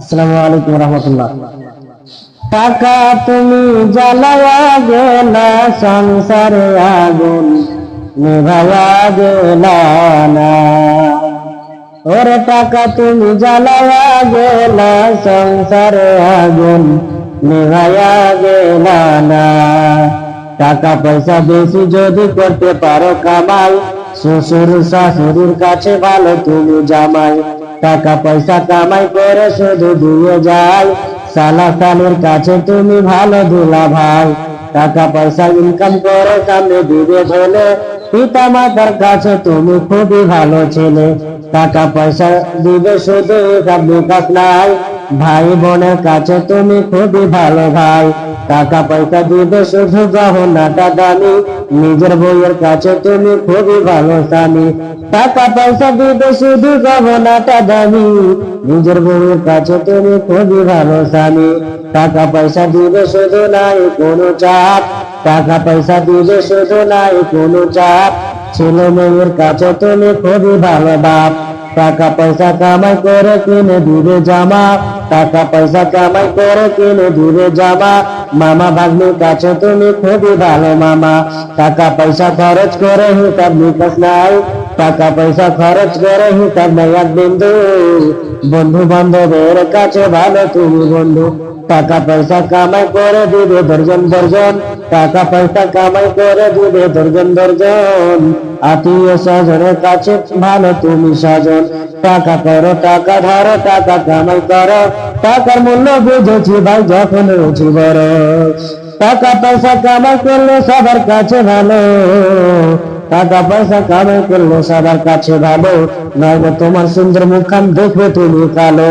আসসালামু আলাইকুম রহমতুল্লাহ টাকা তুমি জ্বালায়া গেলা সংসারে আগুন নিভায়া গেলা না ওরে টাকা তুমি জ্বালায়া গেলা সংসারে আগুন নিভায়া গেলা না টাকা পয়সা বেশি যদি করতে পারো কামাই শ্বশুর শাশুড়ির কাছে ভালো তুমি জামাই টাকা পয়সা কামাই করে শুধু দিয়ে যায় সালের কাছে তুমি ভালো দুলা ভাই টাকা পয়সা ইনকাম করে কামে দিবে ছেলে পিতা মাতার কাছে তুমি খুবই ভালো ছেলে টাকা পয়সা দিবে শুধু কাপ নাই ভাই বোনের কাছে তুমি খুবই ভালো ভাই টাকা পয়সা দিবে শুধু গহনাটা দামি নিজের বইয়ের কাছে তুমি খুবই ভালো স্বামী টাকা পয়সা দিবে শুধু গহনাটা দামি নিজের বইয়ের কাছে তুমি খুবই ভালো স্বামী টাকা পয়সা দিবে শুধু নাই কোনো চাপ টাকা পয়সা দিবে শুধু নাই কোনো চাপ ছেলে মেয়ের কাছে তুমি খুবই ভালো বাপ টাকা পয়সা কামাই করে কিনে দূরে জামা টাকা পয়সা কামাই করে কিনে দূরে জামা মামা ভাগ্নির কাছে তুমি খুবই ভালো মামা টাকা পয়সা খরচ করে হিসাব নিকাশ নাই টাকা পয়সা খরচ করো না বাদ দে বন্ধু বান্দার কাছে ভালো তুমি বন্ধু টাকা পয়সা কামাই করে দেব দর্জন দর্জন টাকা পয়সা কামাই করে দেব দর্জন দর্জন আত্মীয় সদর কাছে ভালো তুমি সাজন টাকা করো টাকা ধর টাকা কামাই করো টাকার মূল্য বুঝছি ভাই যখন উঠি বর টাকা পয়সা কামাই করলে সদর কাছে ভালো টাকা পয়সা কামাই করলো সবার কাছে ভালো নয় তোমার সুন্দর মুখান দেখবে তুমি কালো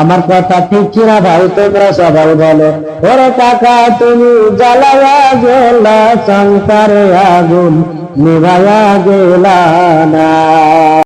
আমার কথা ঠিক কিনা ভাই তোমরা সবাই বলো ওরে টাকা তুমি জ্বালাওয়া গেলা সংসারে আগুন নিভায়া গেলা না